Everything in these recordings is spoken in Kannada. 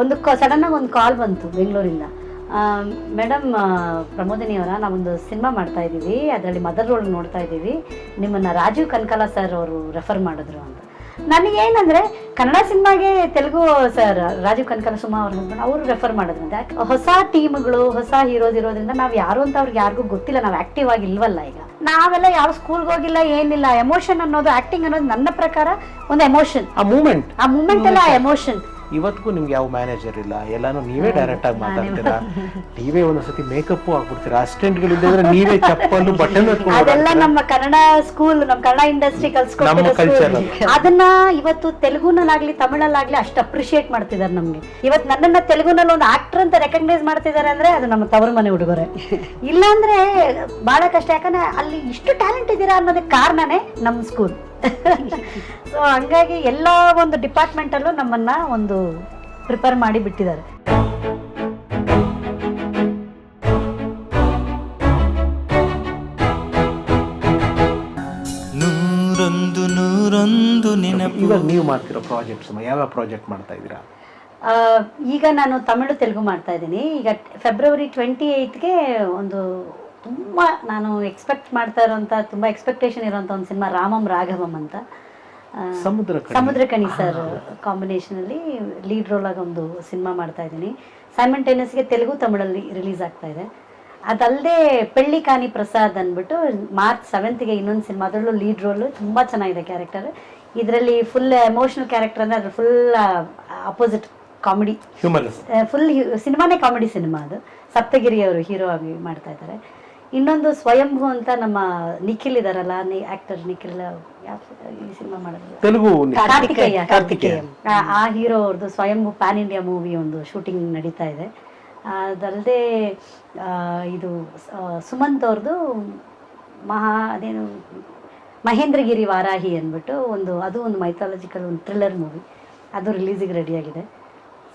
ಒಂದು ಸಡನ್ ಆಗಿ ಒಂದು ಕಾಲ್ ಬಂತು ಬೆಂಗಳೂರಿಂದ. ಮೇಡಮ್ ಪ್ರಮೋದಿನಿ ಅವರ ನಾವೊಂದು ಸಿನಿಮಾ ಮಾಡ್ತಾ ಇದ್ದೀವಿ. ಅದರಲ್ಲಿ ಮದರ್ ರೋಲ್ ನೋಡ್ತಾ ಇದ್ದೀವಿ. ನಿಮ್ಮನ್ನ ರಾಜೀವ್ ಕನಕಾಲ ಸರ್ ಅವರು ರೆಫರ್ ಮಾಡಿದ್ರು ಅಂತ. ನನಗೇನಂದ್ರೆ ಕನ್ನಡ ಸಿನಿಮಾಗೆ ತೆಲುಗು ಸರ್ ರಾಜೀವ್ ಕನಕಾಲ ಸುಮಾ ಅವ್ರ ಹಸ್ಬೆಂಡ್ ಅವರು ರೆಫರ್ ಮಾಡಿದ್ರು ಅಂತ. ಯಾಕೆ ಹೊಸ ಟೀಮ್ಗಳು ಹೊಸ ಹೀರೋಸ್ ಇರೋದ್ರಿಂದ ನಾವು ಯಾರು ಅಂತ ಅವ್ರಿಗೆ ಯಾರಿಗೂ ಗೊತ್ತಿಲ್ಲ. ನಾವು ಆಕ್ಟಿವ್ ಆಗಿ ಇಲ್ವಲ್ಲ ಈಗ. ನಾವೆಲ್ಲ ಯಾರು ಸ್ಕೂಲ್ಗೆ ಹೋಗಿಲ್ಲ ಏನಿಲ್ಲ. ಎಮೋಷನ್ ಅನ್ನೋದು ಆಕ್ಟಿಂಗ್ ಅನ್ನೋದು ನನ್ನ ಪ್ರಕಾರ ಒಂದು ಎಮೋಷನ್ ಆ ಮೂಮೆಂಟ್ ಆ ಮೂಮೆಂಟ್ ಎಲ್ಲ ಎಮೋಷನ್ ಇವತ್ತಿಗೂ ನಿಮ್ಗೆ ಯಾವ ಮ್ಯಾನೇಜರ್ ಇಲ್ಲ? ಎಲ್ಲಾನು ನೀವೇ ಡೈರೆಕ್ಟ್ ಆಗಿ ಮಾತಾಡ್ತೀರಾ? ನೀವೇ ಒಂದೊಂದ್ಸತಿ ಮೇಕಪ್ ಹಾಕ್ಬಿಡ್ತೀರಾ ಅಸಿಸ್ಟೆಂಟ್ಗಳು ಇದ್ದರೆ ನೀವೇ ಚಪ್ಪಲು ಬಟನ್ ಅದೆಲ್ಲ ನಮ್ಮ ಕನ್ನಡ ಸ್ಕೂಲ್ ನಮ್ಮ ಕನ್ನಡ ಇಂಡಸ್ಟ್ರಿ ಕಲ್ಸ್ಕೊಂಡು ಅದನ್ನ ಇವತ್ತು ತೆಲುಗುನಲ್ಲಾಗ್ಲಿ ತಮಿಳಲ್ಲಾಗ್ಲಿ ಅಷ್ಟು ಅಪ್ರಿಶಿಯೇಟ್ ಮಾಡ್ತಿದ್ದಾರೆ ನಮ್ಗೆ. ಇವತ್ತು ನನ್ನನ್ನ ತೆಲುಗುನಲ್ಲಿ ಒಂದು ಆಕ್ಟರ್ ಅಂತ ರೆಕಗ್ನೈಸ್ ಮಾಡ್ತಿದ್ದಾರೆ ಅಂದ್ರೆ ಅದು ನಮ್ಮ ತವರು ಮನೆ ಹುಡುಗರೆ. ಇಲ್ಲಾಂದ್ರೆ ಬಹಳ ಕಷ್ಟ. ಯಾಕಂದ್ರೆ ಅಲ್ಲಿ ಇಷ್ಟು ಟ್ಯಾಲೆಂಟ್ ಇದ್ದೀರಾ ಅನ್ನೋದಕ್ಕೆ ಕಾರಣನೇ ನಮ್ಮ ಸ್ಕೂಲ್ ಸೊ ಹಂಗಾಗಿ ಎಲ್ಲ ಒಂದು ಡಿಪಾರ್ಟ್ಮೆಂಟಲ್ಲೂ ನಮ್ಮನ್ನು ನಮ್ಮನ್ನ ಒಂದು ಪ್ರಿಪೇರ್ ಮಾಡಿ ಬಿಟ್ಟಿದ್ದಾರೆ. ನೂರೊಂದು ನೂರೊಂದು ನೆನಪು. ಇವಾಗ ನೀವು ಮಾಡ್ತಿರೋ ಪ್ರಾಜೆಕ್ಟ್ಸ್ ಯಾವ ಪ್ರಾಜೆಕ್ಟ್ ಮಾಡ್ತಾ ಇದ್ದೀರಾ? ಆ, ಈಗ ನಾನು ತಮಿಳು ತೆಲುಗು ಮಾಡ್ತಾ ಇದ್ದೀನಿ. ಈಗ ಫೆಬ್ರವರಿ ಟ್ವೆಂಟಿ ಏಯ್ತ್ಗೆ ಒಂದು ತುಂಬ ನಾನು ಎಕ್ಸ್ಪೆಕ್ಟ್ ಮಾಡ್ತಾ ಇರೋಂಥ ತುಂಬ ಎಕ್ಸ್ಪೆಕ್ಟೇಷನ್ ಇರೋಂಥ ಒಂದು ಸಿನಿಮಾ ರಾಮಂ ರಾಘವಂ ಅಂತ. ಸಮುದ್ರ ಸಮುದ್ರ ಕಣಿ. ಸರ್ ಕಾಂಬಿನೇಷನಲ್ಲಿ ಲೀಡ್ ರೋಲ್ ಆಗಿ ಒಂದು ಸಿನಿಮಾ ಮಾಡ್ತಾ ಇದ್ದೀನಿ. ಗೆ ತೆಲುಗು ತಮಿಳಲ್ಲಿ ರಿಲೀಸ್ ಆಗ್ತಾ ಇದೆ. ಅದಲ್ಲದೆ ಪೆಳ್ಳಿ ಕಾನಿ ಪ್ರಸಾದ್ ಅಂದ್ಬಿಟ್ಟು ಮಾರ್ಚ್ ಸೆವೆಂತ್ಗೆ ಇನ್ನೊಂದು ಸಿನಿಮಾ ಅದರಲ್ಲೂ ಲೀಡ್ ರೋಲು ತುಂಬ ಚೆನ್ನಾಗಿದೆ ಕ್ಯಾರೆಕ್ಟರ್ ಇದರಲ್ಲಿ ಫುಲ್ ಎಮೋಷನಲ್ ಕ್ಯಾರೆಕ್ಟರ್ ಅಂದರೆ ಅದ್ರ ಫುಲ್ ಅಪೋಸಿಟ್ ಕಾಮಿಡಿ ಫುಲ್ ಸಿನಿಮಾನೇ ಕಾಮಿಡಿ ಸಿನಿಮಾ ಅದು. ಸಪ್ತಗಿರಿ ಅವರು ಹೀರೋ ಆಗಿ ಮಾಡ್ತಾ ಇದ್ದಾರೆ. ಇನ್ನೊಂದು ಸ್ವಯಂಭೂ ಅಂತ ನಮ್ಮ ನಿಖಿಲ್ ಇದಾರಲ್ಲ ಆಕ್ಟರ್ ನಿಖಿಲ್ ಈ ಸಿನಿಮಾ ಮಾಡಿದ್ರೆ ತೆಲುಗು ಕಾರ್ತಿಕೇಯ ಕಾರ್ತಿಕೇಯ. ಆ ಹೀರೋ ಅವ್ರದ್ದು ಸ್ವಯಂಭೂ ಪ್ಯಾನ್ ಇಂಡಿಯಾ ಮೂವಿ ಒಂದು ಶೂಟಿಂಗ್ ನಡೀತಾ ಇದೆ. ಅದಲ್ಲದೆ ಇದು ಸುಮಂತ್ ಅವ್ರದ್ದು ಮಹಾ ಅದೇನು ಮಹೇಂದ್ರಗಿರಿ ವಾರಾಹಿ ಅಂದ್ಬಿಟ್ಟು ಒಂದು ಅದು ಒಂದು ಮೈಥಾಲಜಿಕಲ್ ಒಂದು ಥ್ರಿಲ್ಲರ್ ಮೂವಿ ಅದು ರಿಲೀಸಿಗೆ ರೆಡಿಯಾಗಿದೆ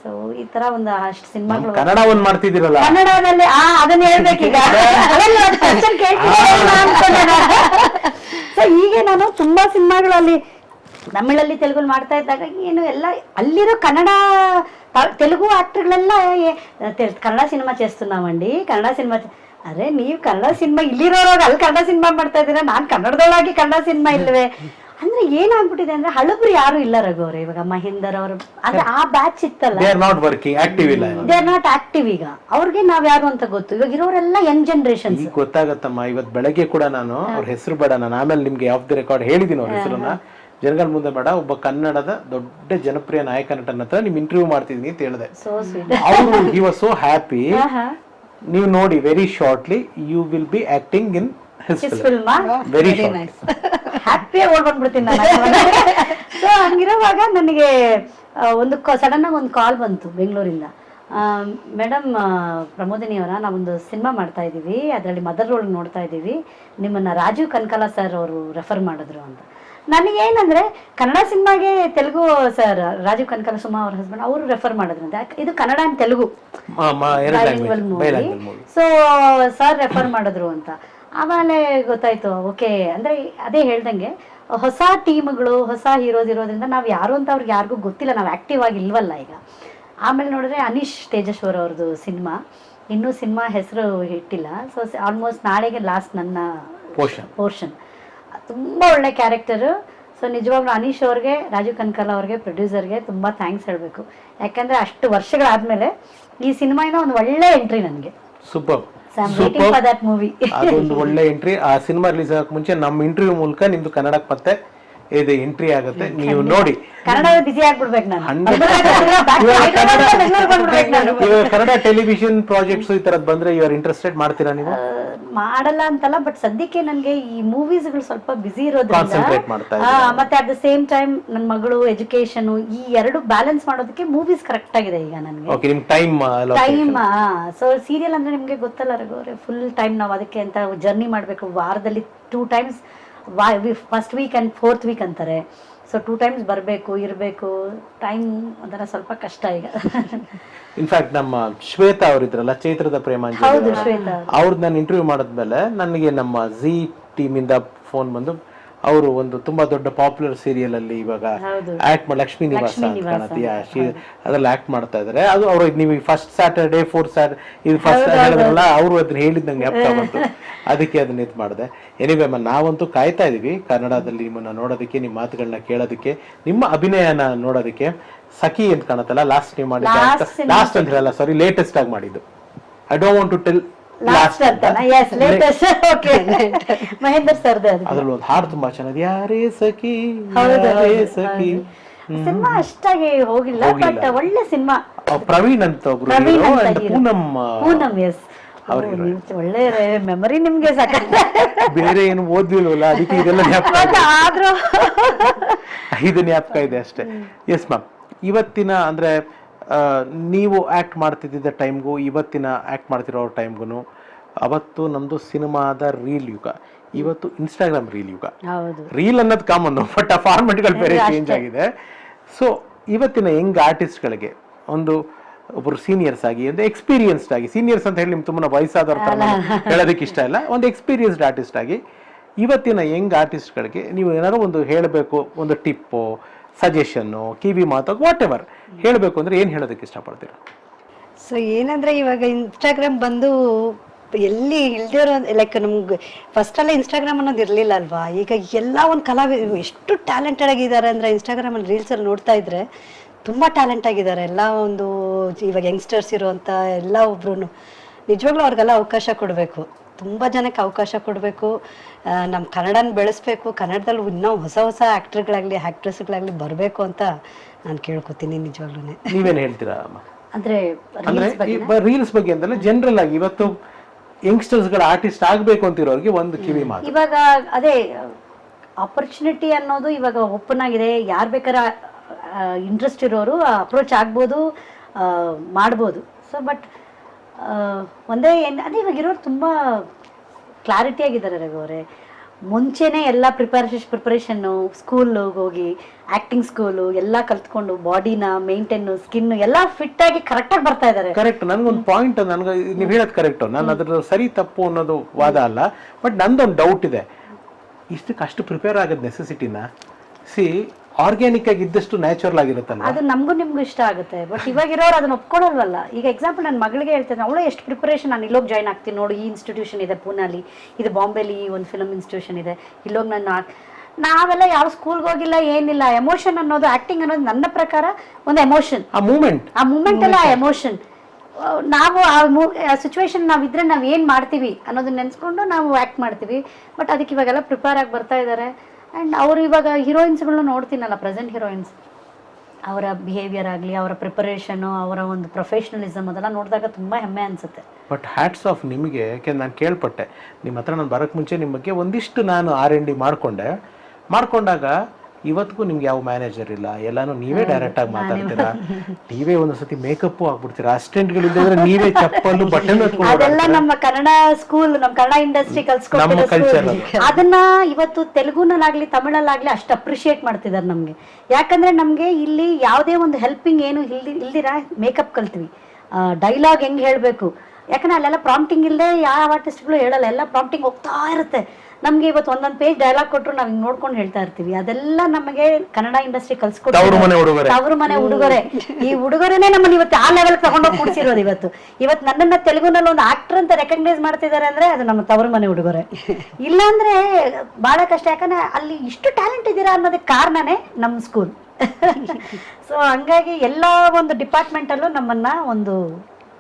ಸೊ ಈ ತರ ಒಂದು ಅಷ್ಟು ಸಿನಿಮಾಗಳು ಕನ್ನಡ ಒಂದ್ ಮಾಡ್ತಿದ್ದೀರಲ್ಲ. ಕನ್ನಡದಲ್ಲಿ ಆ ಅದನ್ನ ಹೇಳ್ಬೇಕೀಗ ಸೊ ಹೀಗೆ ನಾನು ತುಂಬಾ ಸಿನಿಮಾಗಳಲ್ಲಿ ತಮಿಳಲ್ಲಿ ತೆಲುಗು ಮಾಡ್ತಾ ಇದ್ದಾಗ ಏನು ಎಲ್ಲ ಅಲ್ಲಿರೋ ಕನ್ನಡ ತೆಲುಗು ಆಕ್ಟರ್ಗಳೆಲ್ಲ ಕನ್ನಡ ಸಿನಿಮಾ చేస్తున్నామండి ಕನ್ನಡ ಸಿನಿಮಾ ಅರೆ ನೀವು ಕನ್ನಡ ಸಿನಿಮಾ ಇಲ್ಲಿರೋರು ಅಲ್ಲಿ ಕನ್ನಡ ಸಿನಿಮಾ ಮಾಡ್ತಾ ಇದ್ದೀರಾ? ನಾನು ಕನ್ನಡದೊಳಗೆ ಕನ್ನಡ ಸಿನಿಮಾ ಇಲ್ವೇ? ಅಂದ್ರೆ ಏನಾಗ್ಬಿಟ್ಟಿದೆ ಅಂದ್ರೆ ಹಳಬ್ರು ಯಾರು ಇಲ್ಲ ರಘು ಅವ್ರೆ ಇವಾಗ ಮಹೇಂದರ್ ಅವರು. ಅಂದ್ರೆ ಆ ಬ್ಯಾಚ್ ಇತ್ತಲ್ಲ? They are not working active ಇಲ್ಲ ದೇ ಆರ್ ನಾಟ್ ಆಕ್ಟಿವ್ ಈಗ. ಅವ್ರಿಗೆ ನಾವ್ ಯಾರು ಅಂತ ಗೊತ್ತು. ಇವಾಗ ಇರೋರೆಲ್ಲ ಯಂಗ್ ಜನರೇಷನ್ ಈಗ ಗೊತ್ತಾಗತ್ತಮ್ಮ ಇವತ್ ಬೆಳಗ್ಗೆ ಕೂಡ ನಾನು ಅವ್ರ ಹೆಸರು ಬೇಡ ನಾನು ಆಮೇಲೆ ನಿಮ್ಗೆ ಆಫ್ ದಿ ರೆಕಾರ್ಡ್ ಹೇಳಿದೀನಿ ಅವ್ರ ಹೆಸರನ್ನ. ಜನಗಳ ಮುಂದೆ ಬೇಡ ಒಬ್ಬ ಕನ್ನಡದ ದೊಡ್ಡ ಜನಪ್ರಿಯ ನಾಯಕ ನಟನ ಹತ್ರ ನಿಮ್ ಇಂಟರ್ವ್ಯೂ ಮಾಡ್ತಿದೀನಿ ಅಂತ ಹೇಳಿದೆ. ಅವರು ಹಿ ವಾಸ್ ಸೋ ಹ್ಯಾಪಿ ನೀವು ನೋಡಿ very shortly you will be acting in his film very short happy ಓಡ್ ಬಂದ್ಬಿಡ್ತೀನಿ ನಾನು ಸೊ ಹಂಗಿರೋವಾಗ ನನಗೆ ಒಂದು ಸಡನ್ ಆಗಿ ಒಂದು ಕಾಲ್ ಬಂತು ಬೆಂಗಳೂರಿಂದ. ಮೇಡಮ್ ಪ್ರಮೋದಿನಿ ಅವರ ನಾವೊಂದು ಸಿನಿಮಾ ಮಾಡ್ತಾ ಇದ್ದೀವಿ. ಅದರಲ್ಲಿ ಮದರ್ ರೋಲ್ ನೋಡ್ತಾ ಇದ್ದೀವಿ. ನಿಮ್ಮನ್ನ ರಾಜೀವ್ ಕನಕಲಾ ಸರ್ ಅವರು ರೆಫರ್ ಮಾಡಿದ್ರು ಅಂತ. ನನಗೇನಂದ್ರೆ ಕನ್ನಡ ಸಿನಿಮಾಗೆ ತೆಲುಗು ಸರ್ ರಾಜೀವ್ ಕನಕಲ ಸುಮಾ ಅವ್ರ ಹಸ್ಬೆಂಡ್ ಅವರು ರೆಫರ್ ಮಾಡಿದ್ರು ಅಂತ. ಇದು Kannada and Telugu so sir refer ಮಾಡಿದ್ರು ಅಂತ. ಆಮೇಲೆ ಗೊತ್ತಾಯ್ತು ಓಕೆ ಅಂದ್ರೆ ಅದೇ ಹೇಳ್ದಂಗೆ ಹೊಸ ಟೀಮ್ಗಳು ಹೊಸ ಹೀರೋಸ್ ಇರೋದ್ರಿಂದ ನಾವು ಯಾರು ಅಂತ ಅವ್ರಿಗೆ ಯಾರಿಗೂ ಗೊತ್ತಿಲ್ಲ ನಾವು ಆಕ್ಟಿವ್ ಆಗಿ ಇಲ್ವಲ್ಲ ಈಗ. ಆಮೇಲೆ ನೋಡಿದ್ರೆ ಅನೀಶ್ ತೇಜಸ್ವರ್ ಅವ್ರದ್ದು ಸಿನಿಮಾ. ಇನ್ನೂ ಸಿನಿಮಾ ಹೆಸರು ಇಟ್ಟಿಲ್ಲ ಸೊ ಆಲ್ಮೋಸ್ಟ್ ನಾಳೆಗೆ ಲಾಸ್ಟ್ ನನ್ನ ಪೋರ್ಷನ್ ಪೋರ್ಷನ್ ತುಂಬ ಒಳ್ಳೆ ಕ್ಯಾರೆಕ್ಟರು ಸೊ ನಿಜವಾಗ್ಲೂ ಅನೀಶ್ ಅವ್ರಿಗೆ ರಾಜೀವ್ ಕನ್ಕಲ್ ಅವ್ರಿಗೆ ಪ್ರೊಡ್ಯೂಸರ್ಗೆ ತುಂಬ ಥ್ಯಾಂಕ್ಸ್ ಹೇಳಬೇಕು. ಯಾಕಂದರೆ ಅಷ್ಟು ವರ್ಷಗಳಾದಮೇಲೆ ಈ ಸಿನಿಮಾ ಒಂದು ಒಳ್ಳೆ ಎಂಟ್ರಿ ನನಗೆ. ಸೂಪರ್ ಅದೊಂದು ಒಳ್ಳೆ ಎಂಟ್ರಿ ಆ ಸಿನಿಮಾ ರಿಲೀಸ್ ಆಗಕ್ ಮುಂಚೆ ನಮ್ಮ ಇಂಟರ್ವ್ಯೂ ಮೂಲಕ ನಿಮ್ದು ಕನ್ನಡಕ್ಕೆ ಮತ್ತೆ ಇದು ಎಂಟ್ರಿ ಆಗುತ್ತೆ. ನೀವು ನೋಡಿ. ಕನ್ನಡ ಟೆಲಿವಿಷನ್ ಪ್ರಾಜೆಕ್ಟ್ಸ್ ಈ ತರದ್ ಬಂದ್ರೆ ಯು ಆರ್ ಇಂಟ್ರೆಸ್ಟೆಡ್ ಮಾಡ್ತೀರಾ ನೀವು? ಮಾಡಲ್ಲ ಅಂತಲ್ಲ ಬಟ್ ಸದ್ಯಕ್ಕೆ ನನಗೆ ಈ ಮೂವೀಸ್ಗಳು ಸ್ವಲ್ಪ ಬಿಸಿ ಇರೋದ್ರಿಂದ ಮತ್ತೆ ಅಟ್ ದ ಸೇಮ್ ಟೈಮ್ ನನ್ನ ಮಗಳು ಎಜುಕೇಶನ್ ಈ ಎರಡು ಬ್ಯಾಲೆನ್ಸ್ ಮಾಡೋದಕ್ಕೆ ಮೂವೀಸ್ ಕರೆಕ್ಟ್ ಆಗಿದೆ ಈಗ ನನಗೆ. ಟೈಮ್ ಟೈಮ್ ಸೊ ಸೀರಿಯಲ್ ಅಂದ್ರೆ ನಿಮಗೆ ಗೊತ್ತಲ್ಲ ರಘುವರೆ ಫುಲ್ ಟೈಮ್ ನಾವು ಅದಕ್ಕೆ ಅಂತ ಜರ್ನಿ ಮಾಡಬೇಕು. ವಾರದಲ್ಲಿ two times first week and fourth week ಅಂತಾರೆ. ಸೊ ಟೂ ಟೈಮ್ಸ್ ಬರಬೇಕು ಇರಬೇಕು ಟೈಮ್ ಅದರ ಸ್ವಲ್ಪ ಕಷ್ಟ ಈಗ. ಇನ್ಫ್ಯಾಕ್ಟ್ ನಮ್ಮ ಶ್ವೇತಾ ಅವರಿದ್ರಲ್ಲ ಚೈತ್ರದ ಪ್ರೇಮಾಂಜಲಿ ಹೌದು ಶ್ವೇತಾ ಅವ್ರದ್ದು ನಾನು ಇಂಟರ್ವ್ಯೂ ಮಾಡಿದ್ಮೇಲೆ ನನಗೆ ನಮ್ಮ ಝಿ ಟೀಮಿಂದ ಫೋನ್ ಬಂದು ಅವರು ಒಂದು ತುಂಬಾ ದೊಡ್ಡ ಪಾಪ್ಯುಲರ್ ಸೀರಿಯಲ್ ಅಲ್ಲಿ ಇವಾಗ ಹೌದು. ಆಕ್ಟ್ ಮಾಡಿ ಲಕ್ಷ್ಮೀ ನಿವಾಸ ಅಂತ ಕಾಣುತ್ತೆ. ಯಾ, she- ಅದ್ರಲ್ಲಿ ಆಕ್ಟ್ ಮಾಡ್ತಾ ಇದಾರೆ. ಅದು ಅವರು ನೀವು ಫಸ್ಟ್ ಸ್ಯಾಟರ್ಡೇ ಫೋರ್ತ್ ಸ್ಯಾಟರ್ ಇದು ಫಸ್ಟ್ ಹೇಳಿದ್ರಲ್ಲ ಅವರು ಅದನ್ನ ಹೇಳಿದ್ ನಂಗೆ ಜ್ಞಾಪಕ ಬಂತು. ಅದಕ್ಕೆ ಅದನ್ನ ಇದು ಮಾಡಿದೆ. ಎನಿವೆ ನಾವಂತೂ ಕಾಯ್ತಾ ಇದೀವಿ. ಕನ್ನಡದಲ್ಲಿ ನಿಮ್ಮನ್ನ ನೋಡೋದಕ್ಕೆ ನಿಮ್ಮ ಮಾತುಗಳನ್ನ ಕೇಳೋದಕ್ಕೆ ನಿಮ್ಮ ಅಭಿನಯನ ನೋಡೋದಕ್ಕೆ. ಸಖಿ ಅಂತ ಕಾಣುತ್ತಲ್ಲ ಲಾಸ್ಟ್ ನೀವು ಮಾಡಿದ ಲಾಸ್ಟ್ ಅಂತ. ಹೇಳಲ್ಲ ಸಾರಿ ಲೇಟೆಸ್ಟ್ ಆಗಿ ಮಾಡಿದ್ದು. I don't want to tell last ಅಂತ. ಎಸ್ ಲೇಟೆಸ್ಟ್ ಓಕೆ ಮಹೇಂದರ್ ಸರ್ದೆ ಅದು. ಅದ್ರಲ್ಲಿ ಒಂದು ಹಾಡು ತುಂಬಾ ಯಾರೇ ಸಖಿ ಯಾರೇ ಸಖಿ. ಸಿನಿಮಾ ಅಷ್ಟಾಗಿ ಹೋಗಿಲ್ಲ ಬಟ್ ಒಳ್ಳೆ ಸಿನಿಮಾ. ಪ್ರವೀಣ್ ಅಂತ ಒಬ್ರು. ಪೂನಮ್ ಆ, ಪೂನಮ್ ಎಸ್ ಒಳ್ಳೆ ಮೆಮರಿ ನಿಮ್ಗೆ ಸಾಕ ಬೇರೆ ಏನು ಓದ್ಲಿಲ್ವಲ್ಲ ಅದಕ್ಕೆ ಇದೆಲ್ಲ ಜ್ಞಾಪಕ ಬಟ್ ಆದ್ರೂ. ಇದು ಜ್ಞಾಪಕ ಇದೆ ಅಷ್ಟೇ. ಎಸ್ ಮ್ಯಾಮ್ ಇವತ್ತಿನ ಅಂದ್ರೆ ಆ, ನೀವು ಆಕ್ಟ್ ಮಾಡ್ತಿದ್ದ ಟೈಮ್ಗೂ ಇವತ್ತಿನ ಆಕ್ಟ್ ಮಾಡ್ತಿರೋ ಟೈಮ್ಗೂ ಅವತ್ತು ನಮ್ದು ಸಿನಿಮಾದ ರೀಲ್ ಯುಗ. ಇವತ್ತು ಇನ್ಸ್ಟಾಗ್ರಾಮ್ ರೀಲ್ ಯುಗ. ಹೌದು. ರೀಲ್ ಅನ್ನೋದು ಕಾಮನ್ ಬಟ್ ಆ ಫಾರ್ಮೆಟ್ಗಳು ಬೇರೆ ಚೇಂಜ್ ಆಗಿದೆ. ಸೊ ಇವತ್ತಿನ ಯಂಗ್ ಆರ್ಟಿಸ್ಟ್ಗಳಿಗೆ ಒಂದು ಒಬ್ಬರು ಸೀನಿಯರ್ಸ್ ಆಗಿ ಒಂದು ಎಕ್ಸ್ಪೀರಿಯನ್ಸ್ಡ್ ಆಗಿ. ಸೀನಿಯರ್ಸ್ ಅಂತ ಹೇಳಿ ನಿಮ್ಗೆ ತುಂಬಾ ವಯಸ್ಸಾದವ್ರ ಥರ ನಾನು ಹೇಳೋದಕ್ಕೆ ಇಷ್ಟ ಇಲ್ಲ. ಒಂದು ಎಕ್ಸ್ಪೀರಿಯನ್ಸ್ಡ್ ಆರ್ಟಿಸ್ಟ್ ಆಗಿ ಇವತ್ತಿನ ಯಂಗ್ ಆರ್ಟಿಸ್ಟ್ಗಳಿಗೆ ನೀವು ಏನಾದ್ರು ಒಂದು ಹೇಳಬೇಕು ಒಂದು ಟಿಪ್ಪು ಸಜೆಷನ್ನು ಕಿವಿ ಮಾತು ವಾಟ್ ಎವರ್ ಹೇಳಬೇಕು ಅಂದ್ರೆ ಏನು ಹೇಳೋದಕ್ಕೆ ಇಷ್ಟಪಡ್ತೀರಾ? ಸೊ ಏನಂದ್ರೆ ಇವಾಗ ಇನ್ಸ್ಟಾಗ್ರಾಮ್ ಬಂದು ಎಲ್ಲಿ ಇಲ್ದಿರೋ ಲೈಕ್ ನಮ್ಗೆ ಫಸ್ಟ್ ಅಲ್ಲ ಇನ್ಸ್ಟಾಗ್ರಾಮ್ ಅನ್ನೋದು ಇರಲಿಲ್ಲ ಅಲ್ವಾ? ಈಗ ಎಲ್ಲ ಒಂದು ಕಲಾವಿದ ಎಷ್ಟು ಟ್ಯಾಲೆಂಟೆಡ್ ಆಗಿದ್ದಾರೆ ಅಂದ್ರೆ ಇನ್ಸ್ಟಾಗ್ರಾಮ್ ಅಲ್ಲಿ ರೀಲ್ಸ್ ಅಲ್ಲಿ ನೋಡ್ತಾ ಇದ್ರೆ ತುಂಬಾ ಟ್ಯಾಲೆಂಟ್ ಆಗಿದ್ದಾರೆ. ಎಲ್ಲ ಒಂದು ಇವಾಗ ಯಂಗ್ಸ್ಟರ್ಸ್ ಇರುವಂತ ಎಲ್ಲ ಒಬ್ರು ನಿಜವಾಗ್ಲೂ ಅವ್ರಿಗೆಲ್ಲ ಅವಕಾಶ ಕೊಡಬೇಕು. ತುಂಬಾ ಜನಕ್ಕೆ ಅವಕಾಶ ಕೊಡಬೇಕು. ನಮ್ಮ ಕನ್ನಡನ ಬೆಳೆಸ್ಬೇಕು. ಕನ್ನಡದಲ್ಲಿ ಇನ್ನೂ ಹೊಸ ಹೊಸ ಆ್ಯಕ್ಟ್ರ್ಗಳಾಗಲಿ ಆ್ಯಕ್ಟ್ರೆಸ್ಗಳಾಗಲಿ ಬರಬೇಕು ಅಂತ ನಾನು ಕೇಳ್ಕೊತೀನಿ ನಿಜವಾಗ್ಲೂ ನೀವೇನು ಹೇಳ್ತೀರಾ ಅಮ್ಮ? ಅಂದ್ರೆ ಅಂದ್ರೆ ರೀಲ್ಸ್ ಬಗ್ಗೆ? ಅಂದ್ರೆ ಜನರಲ್ ಆಗಿ ಇವತ್ತು ಯಂಗ್ಸ್ಟರ್ಸ್ಗಳ ಆರ್ಟಿಸ್ಟ್ ಆಗ್ಬೇಕು ಅಂತಿರೋರಿಗೆ ಒಂದು ಕಿವಿ ಮಾತು. ಇವಾಗ ಅದೇ ಆಪರ್ಚುನಿಟಿ ಅನ್ನೋದು ಇವಾಗ ಓಪನ್ ಆಗಿದೆ. ಯಾರು ಬೇಕಾದ್ರೆ ಇಂಟ್ರೆಸ್ಟ್ ಇರೋರು ಅಪ್ರೋಚ್ ಆಗ್ಬೋದು ಮಾಡ್ಬೋದು. ಸೊ ಬಟ್ ಒಂದೇ ಏನು ಅದೇ ಇವಾಗ ಇರೋರು ತುಂಬ ಕ್ಲಾರಿಟಿ ಆಗಿದ್ದಾರೆ ರವಿ ಅವರೇ. ಮುಂಚೆನೇ ಎಲ್ಲ ಪ್ರಿಪರೇಷನ್ ಪ್ರಿಪ್ರೇಷನ್ನು ಸ್ಕೂಲ್ಗೆ ಹೋಗಿ ಆ್ಯಕ್ಟಿಂಗ್ ಸ್ಕೂಲು ಎಲ್ಲ ಕಲ್ತ್ಕೊಂಡು ಬಾಡಿನ ಮೇಂಟೈನು ಸ್ಕಿನ್ನು ಎಲ್ಲ ಫಿಟ್ ಆಗಿ ಕರೆಕ್ಟಾಗಿ ಬರ್ತಾ ಇದ್ದಾರೆ. ಕರೆಕ್ಟ್ ನನ್ಗೊಂದು ಪಾಯಿಂಟ್ ನನಗೆ ನೀವು ಹೇಳೋದು ಕರೆಕ್ಟ್ ನಾನು ಅದರ ಸರಿ ತಪ್ಪು ಅನ್ನೋದು ವಾದ ಅಲ್ಲ. ಬಟ್ ನಂದೊಂದು ಡೌಟ್ ಇದೆ. ಇಷ್ಟಕ್ಕೆ ಅಷ್ಟು ಪ್ರಿಪೇರ್ ಆಗೋದು ನೆಸೆಸಿಟಿನ ಸಿ ಆರ್ಗ್ಯಾನಿಕ್ ಆಗಿ ಇದ್ದಷ್ಟು ನ್ಯಾಚುರಲ್ ಆಗಿರುತ್ತಲ್ಲ ಅದು ನಮಗೂ ನಿಮ್ಗೂ ಇಷ್ಟ ಆಗುತ್ತೆ. ಬಟ್ ಇವಾಗ ಇರೋರು ಅದನ್ನ ಒಪ್ಕೊಳ್ಳಲ್ವಲ್ಲ? ಈಗ ಎಕ್ಸಾಂಪಲ್ ನನ್ನ ಮಗಳಿಗೆ ಹೇಳ್ತೇನೆ. ಅವಳು ಎಷ್ಟು ಪ್ರಿಪರೇಷನ್ ನಾನು ಇಲ್ಲೋಗಿ ಜಾಯ್ನ್ ಆಗ್ತೀನಿ ನೋಡು ಈ ಇನ್ಸ್ಟಿಟ್ಯೂಷನ್ ಇದೆ ಪೂನಾಲಿ. ಇದು ಬಾಂಬೆಲಿ ಒಂದು ಫಿಲಮ್ ಇನ್ಸ್ಟಿಟ್ಯೂಷನ್ ಇದೆ. ಇಲ್ಲೋಗಿ ನಾನು ನಾವೆಲ್ಲ ಯಾವ ಸ್ಕೂಲ್ಗೆ ಹೋಗಿಲ್ಲ ಏನಿಲ್ಲ. ಎಮೋಷನ್ ಅನ್ನೋದು ಆಕ್ಟಿಂಗ್ ಅನ್ನೋದು ನನ್ನ ಪ್ರಕಾರ ಒಂದು ಎಮೋಷನ್ ಆ ಮೂಮೆಂಟ್ ಆ ಮೂಮೆಂಟ್ ಅಲ್ಲ ಎಮೋಷನ್ ನಾವು ಆ ಮೂ ಸಿಚುವೇಶನ್ ನಾವಿದ್ರೆ ನಾವು ಏನು ಮಾಡ್ತೀವಿ ಅನ್ನೋದನ್ನ ನೆನೆಸ್ಕೊಂಡು ನಾವು ಆ್ಯಕ್ಟ್ ಮಾಡ್ತೀವಿ. ಬಟ್ ಅದಕ್ಕೆ ಇವಾಗೆಲ್ಲ ಪ್ರಿಪೇರ್ ಆಗಿ ಬರ್ತಾ ಇದ್ದಾರೆ ಆ್ಯಂಡ್ ಅವರು ಇವಾಗ ಹೀರೋಯಿನ್ಸ್ಗಳನ್ನ ನೋಡ್ತೀನಲ್ಲ ಪ್ರೆಸೆಂಟ್ ಹೀರೋಯಿನ್ಸ್ ಅವರ ಬಿಹೇವಿಯರ್ ಆಗಲಿ, ಅವರ ಪ್ರಿಪರೇಷನು ಅವರ ಒಂದು ಪ್ರೊಫೆಷನಲಿಸಮ್ ಅದೆಲ್ಲ ನೋಡಿದಾಗ ತುಂಬ ಹೆಮ್ಮೆ ಅನಿಸುತ್ತೆ. ಬಟ್ ಹ್ಯಾಟ್ಸ್ ಆಫ್ ನಿಮಗೆ, ಯಾಕೆಂದ್ರೆ ನಾನು ಕೇಳ್ಪಟ್ಟೆ. ನಿಮ್ಮ ಹತ್ರ ನಾನು ಬರೋಕ್ಕೆ ಮುಂಚೆ ನಿಮ್ಮ ಬಗ್ಗೆ ಒಂದಿಷ್ಟು ನಾನು ಆರ್ ಎನ್ ಡಿ ಮಾಡಿಕೊಂಡೆ. ಮಾಡ್ಕೊಂಡಾಗ ಇವತ್ತಿಗೂ ನಿಮ್ಗೆ ಯಾವ ಮ್ಯಾನೇಜರ್ ಇಲ್ಲ? ಎಲ್ಲಾನು ನೀವೇ ಡೈರೆಕ್ಟ್ ಆಗಿ ಮಾತಾಡ್ತೀರಾ? ನೀವೇ ಒಂದೊಂದ್ಸತಿ ಮೇಕಪ್ ಆಗ್ಬಿಡ್ತೀರಾ? ಅಸ್ಟೆಂಟ್ ನೀವೇ ಚಪ್ಪಲು ಬಟನ್ ಅದೆಲ್ಲ ನಮ್ಮ ಕನ್ನಡ ಸ್ಕೂಲ್ ನಮ್ಮ ಕನ್ನಡ ಇಂಡಸ್ಟ್ರಿ ಕಲ್ಸ್ಕೊಟ್ಟಿರೋ culture ಅದನ್ನ ಇವತ್ತು ತೆಲುಗುನಲ್ಲಾಗ್ಲಿ ತಮಿಳಲ್ಲಾಗ್ಲಿ ಅಷ್ಟು ಅಪ್ರಿಶಿಯೇಟ್ ಮಾಡ್ತಿದ್ದಾರೆ ನಮ್ಗೆ. ಯಾಕಂದ್ರೆ ನಮ್ಗೆ ಇಲ್ಲಿ ಯಾವುದೇ ಒಂದು ಹೆಲ್ಪಿಂಗ್ ಏನು ಇಲ್ದಿ ಇಲ್ದಿರ? ಮೇಕಪ್ ಕಲ್ತ್ವಿ. ಡೈಲಾಗ್ ಹೆಂಗ್ ಹೇಳ್ಬೇಕು? ಯಾಕಂದ್ರೆ ಅಲ್ಲೆಲ್ಲ ಪ್ರಾಂಪ್ಟಿಂಗ್ ಇಲ್ಲದೆ ಯಾವ ಆರ್ಟಿಸ್ಟ್ಗಳು ಹೇಳಲ್ಲ. ಎಲ್ಲ ಪ್ರಾಂಪ್ಟಿಂಗ್ ಹೋಗ್ತಾ ಇರುತ್ತೆ. ನಮ್ಗೆ ಇವತ್ತು ಒಂದೊಂದು ಪೇಜ್ ಡೈಲಾಗ್ ಕೊಟ್ಟರು ನಾವು ಹಿಂಗ್ ನೋಡ್ಕೊಂಡು ಹೇಳ್ತಾ ಇರ್ತೀವಿ. ಅದೆಲ್ಲ ನಮಗೆ ಕನ್ನಡ ಇಂಡಸ್ಟ್ರಿ ಹುಡುಗರೆ. ತವರು ಮನೆ ಉಡುಗೊರೆ. ಈ ಉಡುಗೊರೆನೇ ನಮ್ಮನ್ನ ಇವತ್ತು ಆ ಲೆವೆಲ್ ತಗೊಂಡೋಗಿ ಕೂಡಿಸಿರೋದು ಇವತ್ತು. ಇವತ್ತು ನನ್ನನ್ನ ತೆಲುಗುನಲ್ಲಿ ಒಂದು ಆಕ್ಟರ್ ಅಂತ ರೆಕಗ್ನೈಸ್ ಮಾಡ್ತಿದ್ದಾರೆ ಅಂದ್ರೆ ಅದು ನಮ್ಮ ತವರು ಮನೆ ಉಡುಗೊರೆ. ಇಲ್ಲಾಂದ್ರೆ ಬಹಳ ಕಷ್ಟ. ಯಾಕಂದ್ರೆ ಅಲ್ಲಿ ಇಷ್ಟು ಟ್ಯಾಲೆಂಟ್ ಇದ್ದೀರಾ ಅನ್ನೋದಕ್ಕೆ ಕಾರಣನೇ ನಮ್ಮ ಸ್ಕೂಲ್ ಸೊ ಹಂಗಾಗಿ ಎಲ್ಲ ಒಂದು ಡಿಪಾರ್ಟ್ಮೆಂಟಲ್ಲೂ ನಮ್ಮನ್ನ ಒಂದು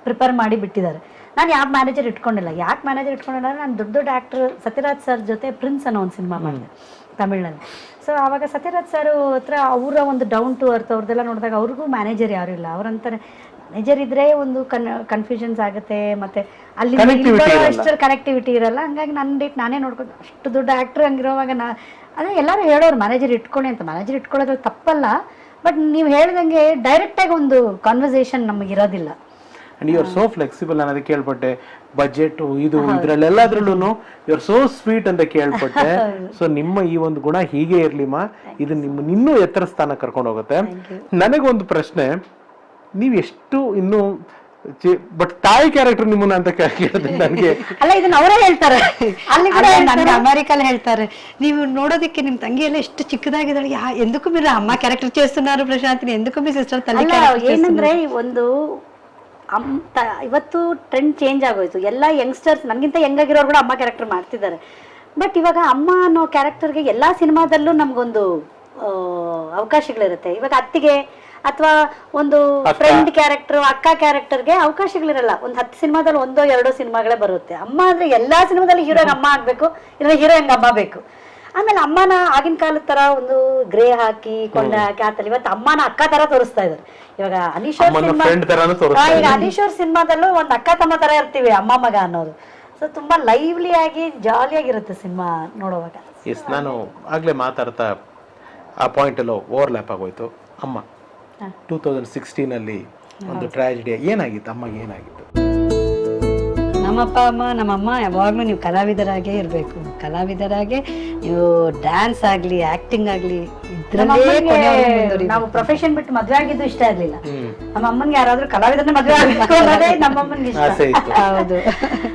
ಪ್ರಿಪೇರ್ ಮಾಡಿ ಬಿಟ್ಟಿದ್ದಾರೆ. ನಾನು ಯಾವ ಮ್ಯಾನೇಜರ್ ಇಟ್ಕೊಂಡಿಲ್ಲ? ಯಾಕೆ ಮ್ಯಾನೇಜರ್ ಇಟ್ಕೊಂಡಿಲ್ಲ ಅಂದರೆ ನಾನು ದೊಡ್ಡ ದೊಡ್ಡ ಆ್ಯಕ್ಟ್ರ್ ಸತ್ಯರಾಜ್ ಸರ್ ಜೊತೆ ಪ್ರಿನ್ಸ್ ಅನ್ನೋ ಒಂದು ಸಿನಿಮಾ ಮಾಡಿದೆ ತಮಿಳ್ನಲ್ಲಿ. ಸೊ ಆವಾಗ ಸತ್ಯರಾಜ್ ಸರ್ ಹತ್ರ ಅವರ ಒಂದು ಡೌನ್ ಟು ಅರ್ತ್ ಅವ್ರದ್ದೆಲ್ಲ ನೋಡಿದಾಗ ಅವ್ರಿಗೂ ಮ್ಯಾನೇಜರ್ ಯಾರು ಇಲ್ಲ. ಅವ್ರಂತಾರೆ ಮ್ಯಾನೇಜರ್ ಇದ್ರೆ ಒಂದು ಕನ್ ಕನ್ಫ್ಯೂಷನ್ಸ್ ಆಗುತ್ತೆ ಮತ್ತೆ ಅಲ್ಲಿ Connectivity ಅಷ್ಟು ಕನೆಕ್ಟಿವಿಟಿ ಇರಲ್ಲ. ಹಂಗಾಗಿ ನನ್ನ ಡೇಟ್ ನಾನೇ ನೋಡ್ಕೊಂಡು ಅಷ್ಟು ದೊಡ್ಡ ಆ್ಯಕ್ಟ್ರ್ ಹಂಗಿರೋವಾಗ ನಾ ಅದೇ ಎಲ್ಲರೂ ಹೇಳೋರು ಮ್ಯಾನೇಜರ್ ಇಟ್ಕೊಳ್ಳಿ ಅಂತ. ಮ್ಯಾನೇಜರ್ ಇಟ್ಕೊಳ್ಳೋದು ತಪ್ಪಲ್ಲ ಬಟ್ ನೀವು ಹೇಳ್ದಂಗೆ ಡೈರೆಕ್ಟಾಗಿ ಒಂದು ಕಾನ್ವರ್ಸೇಷನ್ ನಮಗೆ ಇರೋದಿಲ್ಲ. And you are so flexible ನಾನು ಅದಕ್ಕೆ ಕೇಳ್ಪಟ್ಟೆ ಬಜೆಟ್ ಇದು ಇದ್ರಲ್ಲೆಲ್ಲದ್ರಲ್ಲೂ ಯು ಆರ್ ಸೋ ಸ್ವೀಟ್ ಅಂತ ಕೇಳ್ಪಟ್ಟೆ ಸೊ ನಿಮ್ಮ ಈ ಒಂದು ಗುಣ ಹೀಗೆ ಇರ್ಲಿಮ್ಮ ಇದು ನಿಮ್ಮ ಇನ್ನೂ ಎತ್ತರ ಸ್ಥಾನ ಕರ್ಕೊಂಡು ಹೋಗುತ್ತೆ ನನಗೊಂದು ಪ್ರಶ್ನೆ ನೀವು ಎಷ್ಟು ಇನ್ನೂ ಬಟ್ ತಾಯಿ ಕ್ಯಾರೆಕ್ಟರ್ ನಿಮ್ಮನ್ನ ಅಂತ ಕೇಳಿದ್ರೆ ನನಗೆ ಅಲ್ಲ ಇದನ್ನ ಅವರೇ ಹೇಳ್ತಾರೆ ಅಲ್ಲಿ ಕೂಡ ಅಲ್ಲ, ಹೇಳ್ತಾರೆ. ನನ್ಗೆ ಅಮೆರಿಕಲ್ಲಿ ಹೇಳ್ತಾರೆ ನೀವು ನೋಡೋದಕ್ಕೆ ನಿಮ್ ತಂಗಿ ಎಲ್ಲ ಎಷ್ಟು ಚಿಕ್ಕದಾಗಿದ್ದಾಳೆ ಯಾ ఎందుకు మీరు అమ్మ క్యారెక్టర్ చేస్తున్నారు ప్రశాంతిని ఎందుకు మీ సిస్టర్ తల్లి ಅಲ್ಲ character ಏನಂದ್ರೆ ಈ ಒಂದು ಅಮ್ ತ- ಇವತ್ತು ಟ್ರೆಂಡ್ ಚೇಂಜ್ ಆಗೋಯ್ತು. ಎಲ್ಲ ಯಂಗ್ಸ್ಟರ್ಸ್ ನನಗಿಂತ ಯಂಗಾಗಿರೋರು ಕೂಡ ಅಮ್ಮ ಕ್ಯಾರೆಕ್ಟರ್ ಮಾಡ್ತಿದ್ದಾರೆ. ಬಟ್ ಇವಾಗ ಅಮ್ಮ ಅನ್ನೋ ಕ್ಯಾರೆಕ್ಟರ್ಗೆ ಎಲ್ಲಾ ಸಿನಿಮಾದಲ್ಲೂ ನಮ್ಗೊಂದು ಅವಕಾಶಗಳಿರುತ್ತೆ. ಇವಾಗ ಅತ್ತಿಗೆ ಅಥವಾ ಒಂದು ಫ್ರೆಂಡ್ ಕ್ಯಾರೆಕ್ಟರ್ ಅಕ್ಕ ಕ್ಯಾರೆಕ್ಟರ್ಗೆ ಅವಕಾಶಗಳಿರಲ್ಲ. ಒಂದು ಹತ್ತು ಸಿನಿಮಾದಲ್ಲಿ ಒಂದೋ ಎರಡೋ ಸಿನಿಮಾಗಳೇ ಬರುತ್ತೆ. ಅಮ್ಮ ಅಂದ್ರೆ ಎಲ್ಲಾ ಸಿನಿಮಾದಲ್ಲಿ ಹೀರೋಗೆ ಅಮ್ಮ ಆಗ್ಬೇಕು ಇಲ್ಲ ಹೀರೋಯಿನ್ಗೆ ಅಮ್ಮ ಬೇಕು? ಆಮೇಲೆ ಅಮ್ಮನ ಆಗಿನ ಕಾಲದ ತರ ಒಂದು ಗ್ರೇ ಹಾಕಿ ಕೊಂಡ ಹಾಕಿ ಇವತ್ತು ಅಮ್ಮನ ಅಕ್ಕ ತರ ತೋರಿಸ್ತಾ ಇದ್ದಾರೆ. ಇವಾಗ ಅನೀಶೋರ್ ಅಮ್ಮನ ಸಿನಿಮಾ friend ತರಾನು ತೋರಿಸ್ತಾ ಈಗ ಅನೀಶೋರ್ ಸಿನಿಮಾದಲ್ಲೂ ಒಂದು ಅಕ್ಕ ತಮ್ಮ ತರ ಇರ್ತೀವಿ ಅಮ್ಮ ಮಗ ಅನ್ನೋದು. ಸೊ ತುಂಬಾ ಲೈವ್ಲಿ ಆಗಿ ಜಾಲಿಯಾಗಿರುತ್ತೆ ಸಿನಿಮಾ ನೋಡುವಾಗ. ಎಸ್ ನಾನು ಆಗ್ಲೇ ಮಾತಾಡ್ತಾ ಆ ಪಾಯಿಂಟ್ ಎಲ್ಲೋ ಓವರ್ಲ್ಯಾಪ್ ಆಗೋಯ್ತು. ಅಮ್ಮ ಟೂ ತೌಸಂಡ್ ಸಿಕ್ಸ್ಟೀನಲ್ಲಿ ಒಂದು ಟ್ರಾಜಿಡಿ ಏನಾಗಿತ್ತು? ಅಮ್ಮಗೆ ಏನಾಗಿತ್ತು? ನಮ್ಮಪ್ಪ ಅಮ್ಮ ನಮ್ಮಮ್ಮ ಯಾವಾಗಲೂ ನೀವು ಕಲಾವಿದರಾಗೇ ಇರ್ಬೇಕು. ಕಲಾವಿದರಾಗೆ ನೀವು ಡ್ಯಾನ್ಸ್ ಆಗ್ಲಿ ಆಕ್ಟಿಂಗ್ ಆಗ್ಲಿ ಇದ್ರಲ್ಲೇ ಕೊನೆವರೆಗೂ. ನಾವು ಪ್ರೊಫೆಷನ್ ಬಿಟ್ಟು ಮದ್ವೆ ಆಗಿದ್ದು ಇಷ್ಟ ಇರ್ಲಿಲ್ಲ ನಮ್ಮ ಅಮ್ಮನ್ಗೆ ಯಾರಾದ್ರೂ ಕಲಾವಿದರನ್ನ ಮದ್ವೆ ಆಗಬೇಕು ಅನ್ನೋದೇ ನಮ್ಮ ಅಮ್ಮನಿಗೆ ಇಷ್ಟ. ಹೌದು.